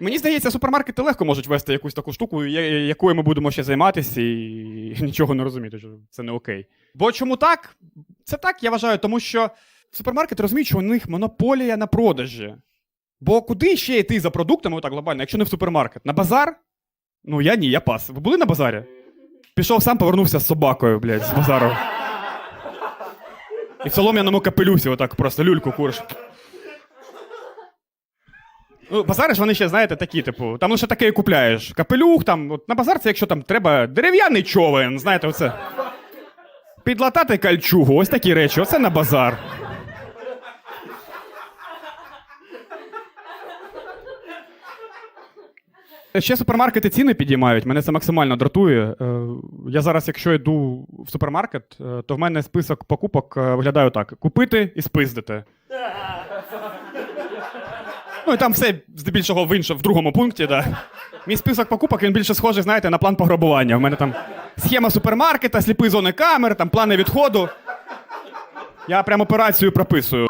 Мені здається, супермаркети легко можуть вести якусь таку штуку, якою ми будемо ще займатися, і нічого не розуміти, що це не окей. Бо чому так? Це так, я вважаю, тому що супермаркети розуміють, що у них монополія на продажі. Бо куди ще йти за продуктами, отак глобально, якщо не в супермаркет? На базар? Ну я ні, я пас. Ви були на базарі? Пішов сам, повернувся з собакою, блядь, з базару. І в солом'яному капелюсі, отак просто люльку куриш. Ну, базари вони ще, знаєте, такі, типу, там лише таке і купляєш. Капелюх, там, от на базар це якщо там треба дерев'яний човен, знаєте, оце. Підлатати кальчугу, ось такі речі, оце на базар. Ще супермаркети ціни підіймають, мене це максимально дратує. Е, Я зараз, якщо йду в супермаркет, е, то в мене список покупок е, виглядає так: купити і спиздити. Ну і там все здебільшого в іншому, в другому пункті, да. Мій список покупок він більше схожий, знаєте, на план пограбування. У мене там схема супермаркета, сліпі зони камер, там плани відходу. Я прям операцію прописую.